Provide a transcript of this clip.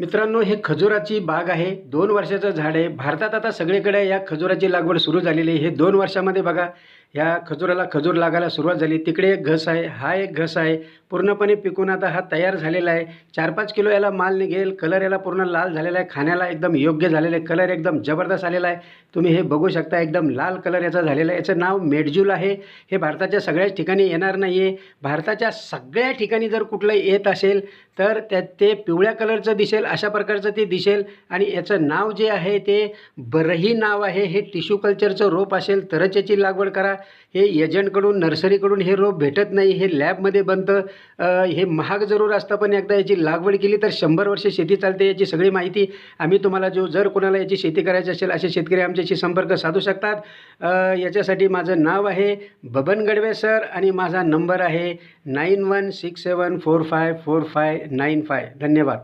मित्रांनो हे खजुराची बाग आहे. दोन वर्षाचं झाड आहे. भारतात आता सगळीकडे या खजुराची लागवड सुरू झालेली आहे. हे दोन वर्षामध्ये बघा. ह्या खजुराला खजूर लागायला सुरुवात झाली. तिकडे एक घस आहे. हा एक घस आहे. पूर्णपणे पिकून आता हा तयार झालेला आहे. चार पाच किलो याला माल निघेल. कलर याला पूर्ण लाल झालेला आहे. खाण्याला एकदम योग्य झालेला आहे कलर एकदम जबरदस्त आलेला आहे. तुम्ही हे बघू शकता. एकदम लाल कलर याचा झालेला आहे. याचं नाव मेडजूल आहे. हे भारताच्या सगळ्याच ठिकाणी येणार नाही आहे भारताच्या सगळ्या ठिकाणी जर कुठलं येत असेल तर त्या ते पिवळ्या कलरचं दिसेल अशा प्रकारचं ते दिसेल. आणि याचं नाव जे आहे ते बरही नाव आहे. हे टिश्यू कल्चरचं रोप असेल तरच याची लागवड करा. हे एजंटकडून नर्सरीकडून हे रोप भेटत नाही हे लॅबमध्ये बनतं हे महाग जरूर असतं पण एकदा याची लागवड केली तर शंभर वर्ष शेती चालते याची सगळी माहिती आम्ही तुम्हाला जो जर कोणाला याची शेती करायची असेल असे शेतकरी आमच्याशी संपर्क साधू शकतात. याच्यासाठी माझं नाव आहे बबन गडवे सर आणि माझा नंबर आहे nine one six seven four five four five nine five. धन्यवाद.